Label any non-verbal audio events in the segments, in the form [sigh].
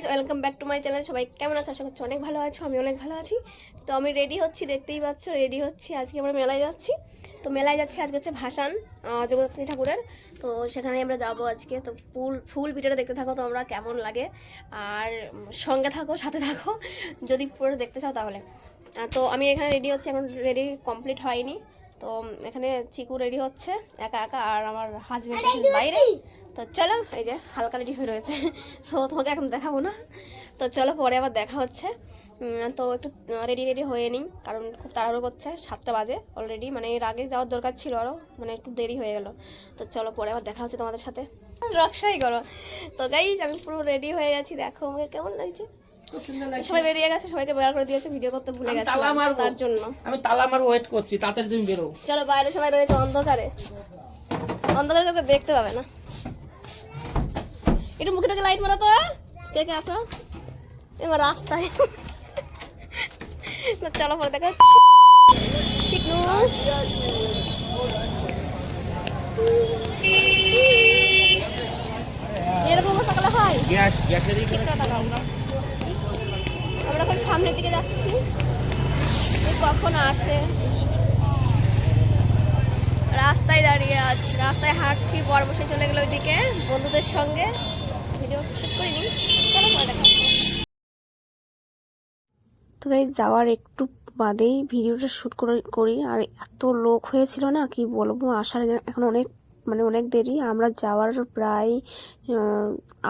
Guys welcome back to my channel সবাই কেমন আছো? আশা করছি অনেক ভালো আছো আমি অনেক ভালো আছি। তো আমি রেডি হচ্ছি দেখতেই পাচ্ছ রেডি হচ্ছি। আজকে আমরা মেলায় যাচ্ছি। তো মেলায় যাচ্ছি আজকে হচ্ছে ভাসান জগদ্ধাত্রী ঠাকুরের। তো সেখানে আমরা যাব আজকে। তো ফুল ফুল ভিডিওটা দেখতে থাকো তোমরা কেমন লাগে। আর সঙ্গে থাকো সাথে থাকো যদি পুরো দেখতে চাও তাহলে। তো আমি এখানে রেডি হচ্ছি এখন রেডি কমপ্লিট হয়নি। তো এখানে চিকু রেডি হচ্ছে একা একা। আর আমার হাজবেন্ড বাইরে। তো চলো এই যে হালকা রেডি হয়ে রয়েছে। তো তোমাকে এখন দেখাবো না। তো চলো পরে আবার দেখা হচ্ছে। তো একটু রেডি রেডি হয়ে নিই কারণ খুব তাড়াহুড়ো করছে সাতটা বাজে অলরেডি মানে এর আগে যাওয়ার দরকার ছিল আরও মানে একটু দেরি হয়ে গেল। তো চলো পরে আবার দেখা হচ্ছে তোমাদের সাথে। রক্সাই করো। তো গাইজ আমি পুরো রেডি হয়ে গেছি দেখো আমাকে কেমন লাগছে। সবাই বেরিয়ে গেছে সবাইকে বের করে দিয়েছে ভিডিও করতে ভুলে গেছে। তালা মারবো। তার জন্য। আমি তালা আমার ওয়েট করছি তাড়াতাড়ি তুমি বেরো। চলো বাইরে সবাই রয়েছে অন্ধকারে। অন্ধকারে কাউকে দেখতে পাবে না। একটু মুখে টুকে লাইট মারো তো। কে কে আছো? এবার রাস্তায়। না চলো পরে দেখা চিকনু এরকম সকালে হয়? গ্যাস আমরা এখন সামনের দিকে যাচ্ছি। কখন আসে? রাস্তায় দাঁড়িয়ে আছি। রাস্তায় হাঁটছি বর বসে চলে গেলো ওইদিকে বন্ধুদের সঙ্গে। তো গাই যাওয়ার একটু বাদেই ভিডিওটা শ্যুট করে, করি। আর এত লোক হয়েছিল না, কি বলব, আসার এখন অনেক মানে অনেক দেরি। আমরা যাওয়ার প্রায়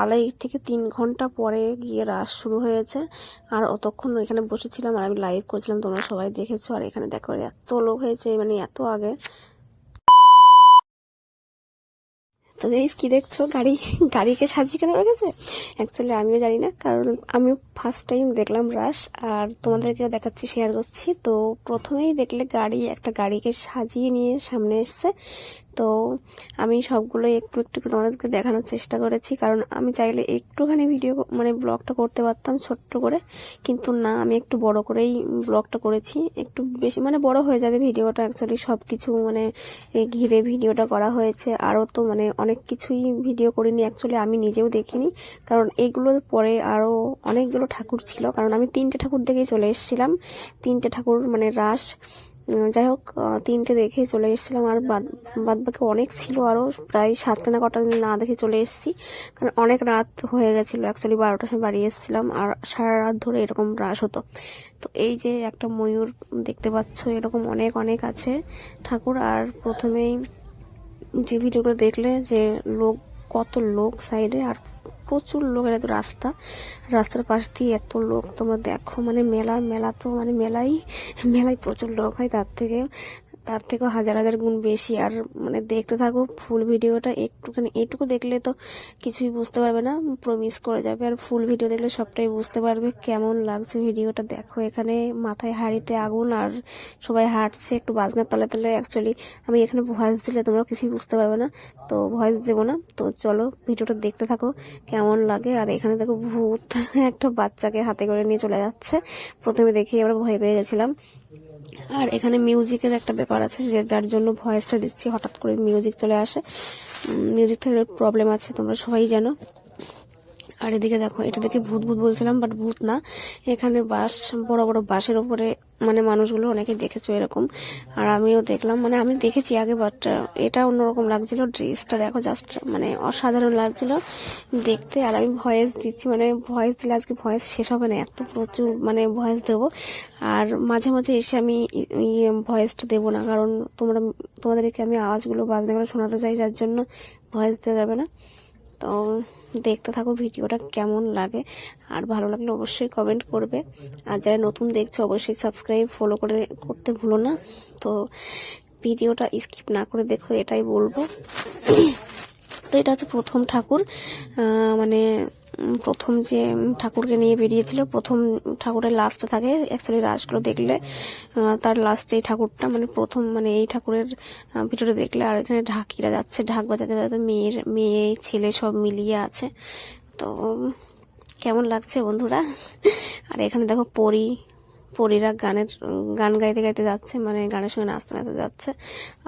আড়াই থেকে তিন ঘণ্টা পরে গিয়ে রাস শুরু হয়েছে। আর অতক্ষণ এখানে বসেছিলাম আর আমি লাইভ করছিলাম, তোমরা সবাই দেখেছ। আর এখানে দেখো, এত লোক হয়েছে মানে এত আগে। তো এই কি দেখছ? গাড়ি, গাড়িকে সাজিয়ে কেন রেখেছে? অ্যাকচুয়ালি আমিও জানি না, কারণ আমিও ফার্স্ট টাইম দেখলাম রাস আর তোমাদেরকে দেখাচ্ছি শেয়ার করছি। তো প্রথমেই দেখলে গাড়ি, একটা গাড়িকে সাজিয়ে নিয়ে সামনে এসছে। তো আমি সবগুলো একটু একটু তোমাদেরকে দেখানোর চেষ্টা করেছি। কারণ আমি চাইলে একটুখানি ভিডিও মানে ব্লগটা করতে পারতাম ছোট্ট করে। কিন্তু না, আমি একটু বড় করেই ব্লগটা করেছি। একটু বেশি মানে বড় হয়ে যাবে ভিডিওটা অ্যাকচুয়ালি সব কিছু মানে ঘিরে ভিডিওটা করা হয়েছে। আরও তো মানে অনেক কিছুই ভিডিও করিনি অ্যাকচুয়ালি আমি নিজেও দেখিনি। কারণ এইগুলোর পরে আরও অনেকগুলো ঠাকুর ছিল। কারণ আমি তিনটে ঠাকুর দেখেই চলে এসেছিলাম। তিনটে ঠাকুর মানে রাস যাই হোক তিনটে দেখে চলে এসেছিলাম। আর বাদ বাকি অনেক ছিল আরও প্রায় সাতটা না কটা না দেখে চলে এসেছি। কারণ অনেক রাত হয়ে গেছিল অ্যাকচুয়ালি বারোটার সময় বাড়ি এসেছিলাম, আর সারা রাত ধরে এরকম রাস হতো। তো এই যে একটা ময়ূর দেখতে পাচ্ছ, এরকম অনেক অনেক আছে। ঠাকুর, আর প্রথমেই যে ভিডিওগুলো দেখলে যে লোক, কত লোক সাইডে আর প্রচুর লোকের এত রাস্তা। রাস্তার পাশ দিয়ে এত লোক, তোমরা দেখো মানে মেলা মেলা তো মানে মেলাই, মেলায় প্রচুর লোক হয় তার থেকে তার থেকেও হাজার হাজার গুণ বেশি। আর মানে দেখতে থাকো ফুল ভিডিওটা একটুখানি এইটুকু দেখলে তো কিছুই বুঝতে পারবে না পুরো মিস করে যাবে। আর ফুল ভিডিও দেখলে সবটাই বুঝতে পারবে কেমন লাগছে ভিডিওটা। দেখো এখানে মাথায় হাড়িতে আগুন আর সবাই হাঁটছে একটু বাজনার তলে তলে অ্যাকচুয়ালি আমি এখানে ভয়েস দিলে তোমরা কিছুই বুঝতে পারবে না, তো ভয়েস দেবো না। তো চলো ভিডিওটা দেখতে থাকো, কেমন লাগে। আর এখানে দেখো ভূত [laughs] একটা বাচ্চাকে হাতে করে নিয়ে চলে যাচ্ছে। প্রথমে দেখে আমরা ভয় পেয়ে গেছিলাম। আর এখানে মিউজিকের একটা ব্যাপার আছে, যে যার জন্য ভয়েসটা দিচ্ছি, হঠাৎ করে মিউজিক চলে আসে। মিউজিক থেকে প্রবলেম আছে, তোমরা সবাই জানো। আর এদিকে দেখো, এটা দেখে ভূত ভূত বলছিলাম বাট ভূত না। এখানে বাস, বড় বড় বাসের উপরে মানে মানুষগুলো অনেকে দেখেছ এরকম। আর আমিও দেখলাম মানে আমি দেখেছি আগে বাট এটা অন্যরকম লাগছিল ড্রেসটা, দেখো জাস্ট মানে অসাধারণ লাগছিল দেখতে। আর আমি ভয়েস দিচ্ছি মানে ভয়েস দিলে আজকে ভয়েস শেষ হবে না, এত প্রচুর মানে ভয়েস দেবো। আর মাঝে মাঝে এসে আমি ভয়েসটা দেবো না, কারণ তোমরা, তোমাদেরকে আমি আওয়াজগুলো বাজনাগুলো শোনাতে চাই, যার জন্য ভয়েস দেওয়া যাবে না। তো দেখতে থাকো ভিডিওটা কেমন লাগে। আর ভালো লাগলে অবশ্যই কমেন্ট করবে। আর যারা নতুন দেখছ, অবশ্যই সাবস্ক্রাইব ফলো করে করতে ভুলো না। তো ভিডিওটা স্কিপ না করে দেখো, এটাই বলব। তো এটা হচ্ছে প্রথম ঠাকুর। মানে প্রথম যে ঠাকুরকে নিয়ে বেরিয়েছিল, প্রথম ঠাকুরের লাস্টে থাকে। অ্যাকচুয়ালি রাসগুলো দেখলে তার লাস্টে এই ঠাকুরটা মানে প্রথম মানে এই ঠাকুরের ভিডিওটা দেখলে। আর এখানে ঢাকিরা যাচ্ছে, ঢাক বাজাতে বাজাতে মেয়ের, মেয়ে, ছেলে সব মিলিয়ে আছে। তো কেমন লাগছে বন্ধুরা? আর এখানে দেখো পরি পরীরা গানের, গান গাইতে গাইতে যাচ্ছে মানে গানের সঙ্গে নাচতে নাচতে যাচ্ছে।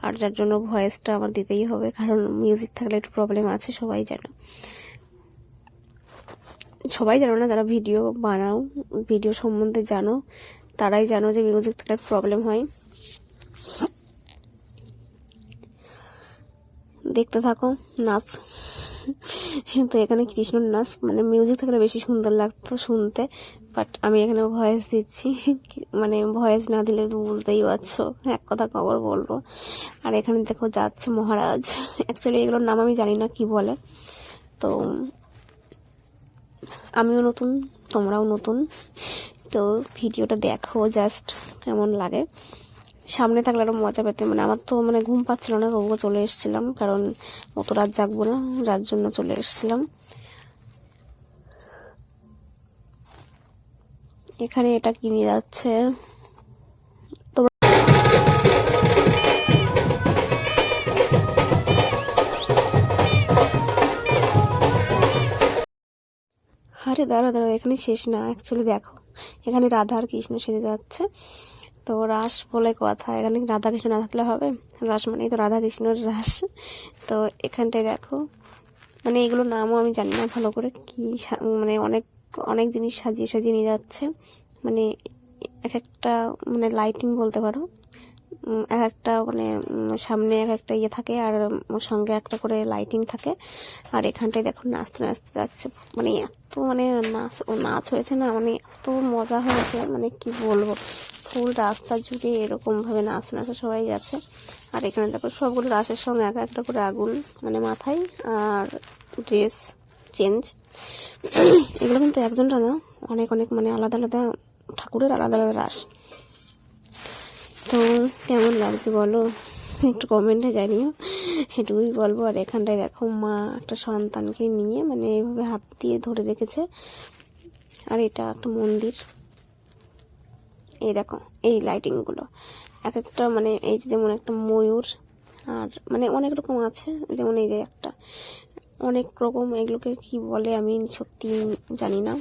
আর যার জন্য ভয়েসটা আমার দিতেই হবে, কারণ মিউজিক থাকলে একটু প্রবলেম আছে, সবাই জানো। সবাই জানো না, যারা ভিডিও বানাও ভিডিও সম্বন্ধে জানো, তারাই জানো যে মিউজিক থাকলে প্রবলেম হয়। দেখতে থাকো, নাচ। তো এখানে কৃষ্ণর নাচ মানে মিউজিক থাকলে বেশি সুন্দর লাগতো শুনতে বাট আমি এখানে ভয়েস দিচ্ছি। মানে ভয়েস না দিলে তো বুঝতেই পারছ, এক কথা খবর বলব। আর এখানে দেখো যাচ্ছে মহারাজ। অ্যাকচুয়ালি এগুলোর নাম আমি জানি না কি বলে। তো আমিও নতুন, তোমরাও নতুন। তো ভিডিওটা দেখো জাস্ট কেমন লাগে। সামনে থাকলে আরও মজা পেতে। মানে আমার তো মানে ঘুম পাচ্ছিল না, তবুও চলে এসেছিলাম, কারণ অত রাত জাগবো না যার জন্য চলে এসেছিলাম। এখানে এটা কিনে যাচ্ছে। আরে দাঁড়া দাঁড়া এখানে শেষ না অ্যাকচুয়ালি দেখো। এখানে রাধা আর কৃষ্ণ সেজে যাচ্ছে। তো রাস বলে কথা। এখানে কি রাধা কৃষ্ণ না থাকলে হবে? রাস মানেই তো রাধা কৃষ্ণর রাস। তো এখানটায় দেখো। মানে এগুলো নামও আমি জানি না ভালো করে কি মানে অনেক অনেক জিনিস সাজিয়ে সাজিয়ে নিয়ে যাচ্ছে। মানে এক একটা মানে লাইটিং বলতে পারো। এক একটা মানে সামনে এক একটা ইয়ে থাকে আর সঙ্গে একটা করে লাইটিং থাকে। আর এখানটায় দেখো নাচতে নাচতে যাচ্ছে। মানে এত মানে নাচ নাচ হয়েছে না? মানে এত মজা হয়েছে। মানে কি বলব? ফুল রাস্তা জুড়ে এরকমভাবে নাচ নাচা সবাই গেছে আর এখানে দেখো সবগুলো রাসের সঙ্গে এক একটা করে আগুন মানে মাথায় আর ড্রেস চেঞ্জ এগুলো কিন্তু একজনটা না, অনেক অনেক মানে আলাদা আলাদা ঠাকুরের আলাদা আলাদা রাস। তো কেমন লাগছে বলো? একটু কমেন্টে জানিও। এটুকুই বলব। আর এখানটায় দেখো মা একটা সন্তানকে নিয়ে মানে এইভাবে হাত দিয়ে ধরে রেখেছে। আর এটা একটা মন্দির। এই দেখো, এই লাইটিংগুলো এক একটা মানে এই যে যেমন একটা ময়ূর, আর মানে অনেক রকম আছে, যেমন এই যে একটা। অনেক রকম এগুলোকে কি বলে আমি সত্যি জানি না।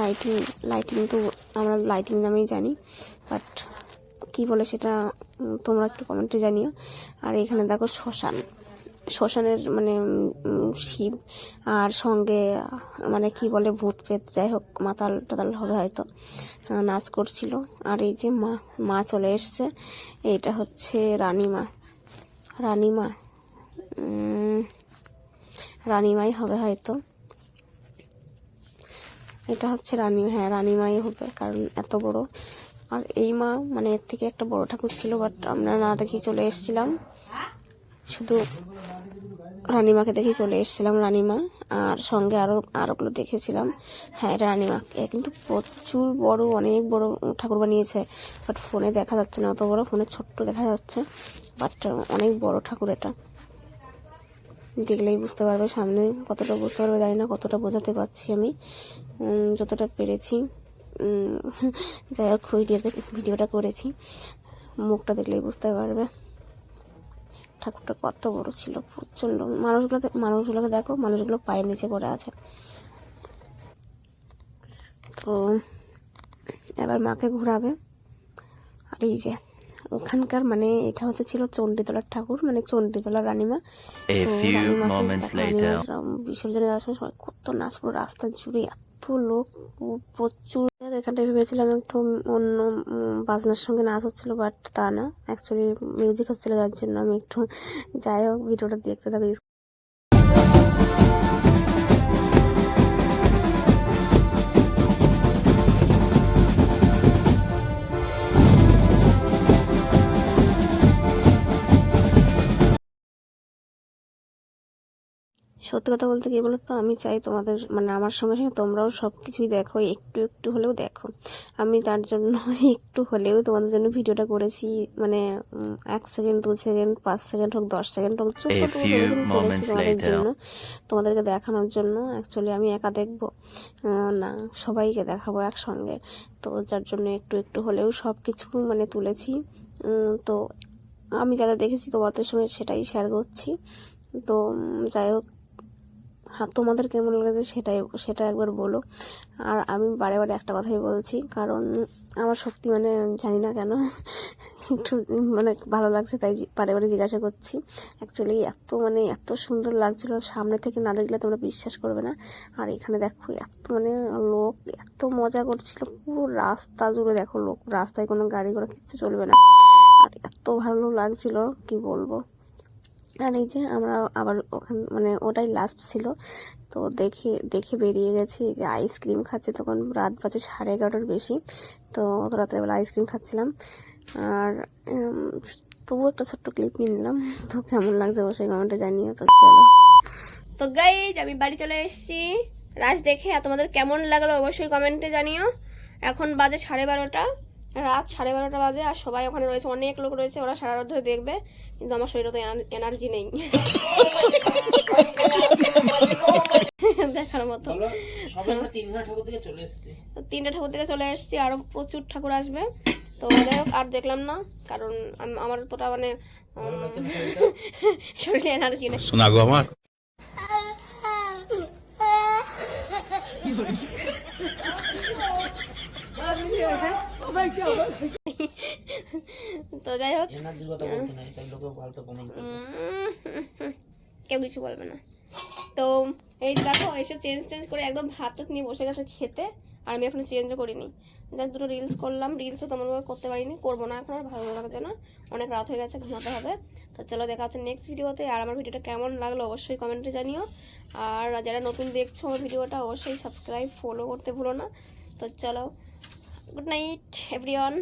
লাইটিং লাইটিং তো আমরা লাইটিং নামেই জানি বাট কি বলে সেটা তোমরা একটু কমেন্টে জানিও। আর এখানে দেখো শ্মশান। শ্মশানের মানে শিব আর সঙ্গে মানে কি বলে, ভূত প্রেত, যাই হোক, মাতাল টাতাল হবে হয়তো নাচ করছিল। আর এই যে মা মা চলে এসছে, এইটা হচ্ছে রানীমা। রানীমা রানীমাই হবে হয়তো। এটা হচ্ছে রানী হ্যাঁ রানীমাই হবে, কারণ এত বড়। আর এই মা মানে এর থেকে একটা বড় ঠাকুর ছিল, বাট আমরা না দেখি চলে এসেছিলাম। শুধু রানীমাকে দেখে চলে এসেছিলাম রানীমা, আর সঙ্গে আরও আরোগুলো দেখেছিলাম। হ্যাঁ এটা রানীমা কিন্তু প্রচুর বড়, অনেক বড় ঠাকুর বানিয়েছে। বাট ফোনে দেখা যাচ্ছে না, অত বড় ফোনে ছোট্ট দেখা যাচ্ছে। বাট অনেক বড় ঠাকুর এটা। দেখলেই বুঝতে পারবে সামনে কতটা, বুঝতে পারবে, জানি না কতটা বোঝাতে পারছি আমি। যতটা পেরেছি। যাই হোক ভিডিওটা করেছি। মুখটা দেখলেই বুঝতে পারবে। ঠাকুরটা কত বড় ছিল প্রচণ্ড। মানুষগুলোকে মানুষগুলোকে দেখো মানুষগুলো পায়ের নিচে পড়ে আছে। তো এবার মাকে ঘোরাবে। আর এই যে ওখানকার মানে এটা হচ্ছে ছিল চণ্ডীতলার ঠাকুর মানে চণ্ডীতলার রানীমা। বিসর্জনে যাওয়ার সময় সবাই কত নাচ পুরো রাস্তা জুড়ে এত লোক ও- প্রচুর এখানটায় ভেবেছিলাম একটু অন্য বাজনার সঙ্গে নাচ হচ্ছিল বাট তা না। অ্যাকচুয়ালি মিউজিক হচ্ছিল, যার জন্য আমি একটু, যাই হোক, ভিডিওটা দেখতে থাকি। সত্যি কথা বলতে কি বলতো? আমি চাই তোমাদের মানে আমার সঙ্গে সঙ্গে তোমরাও সব কিছুই দেখো একটু একটু হলেও দেখো। আমি তার জন্য [laughs] একটু হলেও তোমাদের জন্য ভিডিওটা করেছি মানে এক সেকেন্ড দু সেকেন্ড পাঁচ সেকেন্ড হোক দশ সেকেন্ড হোক তোমাদের জন্য তোমাদেরকে দেখানোর জন্য অ্যাকচুয়ালি আমি একা দেখব। না সবাইকে দেখাবো একসঙ্গে। তো যার জন্য একটু একটু হলেও সব কিছু মানে তুলেছি। তো আমি যারা দেখেছি তোমাদের সঙ্গে সেটাই শেয়ার করছি। তো যাই হোক হ্যাঁ তোমাদের কেমন লেগেছে সেটাই, সেটা একবার বলো। আর আমি বারে বারে একটা কথাই বলছি, কারণ আমার সত্যি মানে জানি না কেন, একটু মানে ভালো লাগছে, তাই বারে বারে জিজ্ঞাসা করছি। অ্যাকচুয়ালি এত মানে এত সুন্দর লাগছিল, সামনে থেকে না দেখলে তোমরা বিশ্বাস করবে না। আর এখানে দেখো, এত মানে লোক, এত মজা করছিল, পুরো রাস্তা জুড়ে দেখো লোক, রাস্তায় কোনো গাড়ি ঘোড়া কিচ্ছু চলবে না। আর এত ভালো লাগছিল, কি বলব। আর এই যে আমরা আবার ওখান মানে ওটাই লাস্ট ছিল। তো দেখে দেখে বেরিয়ে গেছি যে আইসক্রিম খাচ্ছি তখন রাত বাজে সাড়ে এগারোটার বেশি। তো অত রাত্রেবেলা আইসক্রিম খাচ্ছিলাম। আর তবুও একটা ছোট্ট ক্লিপ নিয়ে নিলাম। তো কেমন লাগছে অবশ্যই কমেন্টে জানিও। তো চলো। তো গাইজ আমি বাড়ি চলে এসেছি। রাজ দেখে তোমাদের কেমন লাগল অবশ্যই কমেন্টে জানিও। এখন বাজে সাড়ে বারোটা। রাত সাড়ে বারোটা বাজে আর সবাই ওখানে রয়েছে অনেক লোক রয়েছে ওরা সারা রাত ধরে দেখবে কিন্তু আমার শরীরে তো এনার্জি নেই। [laughs] দেখার মতো। তিনটে ঠাকুর থেকে চলে এসেছি আরও প্রচুর ঠাকুর আসবে। তো যাই হোক আর দেখলাম না কারণ আমার তোটা মানে? [laughs] শরীরে এনার্জি নেই। শোনা গো আমার। তো যাই হোক। কেউ কিছু বলবে না। তো এই দেখো এসে চেঞ্জ টেঞ্জ করে একদম ভাত নিয়ে বসে গেছে খেতে আর আমি এখনও চেঞ্জও করিনি। যাক দুটো রিলস করলাম। রিলসও তেমনভাবে করতে পারিনি করব না এখন আর ভালো লাগছে না অনেক রাত হয়ে গেছে ঘুমাতে হবে। তো চলো দেখা হচ্ছে নেক্সট ভিডিওতে আর আমার ভিডিওটা কেমন লাগল অবশ্যই কমেন্টে জানিও। আর যারা নতুন দেখছ আমার ভিডিওটা অবশ্যই সাবস্ক্রাইব ফলো করতে ভুলো না। তো চলো গুড নাইট এভরিওয়ান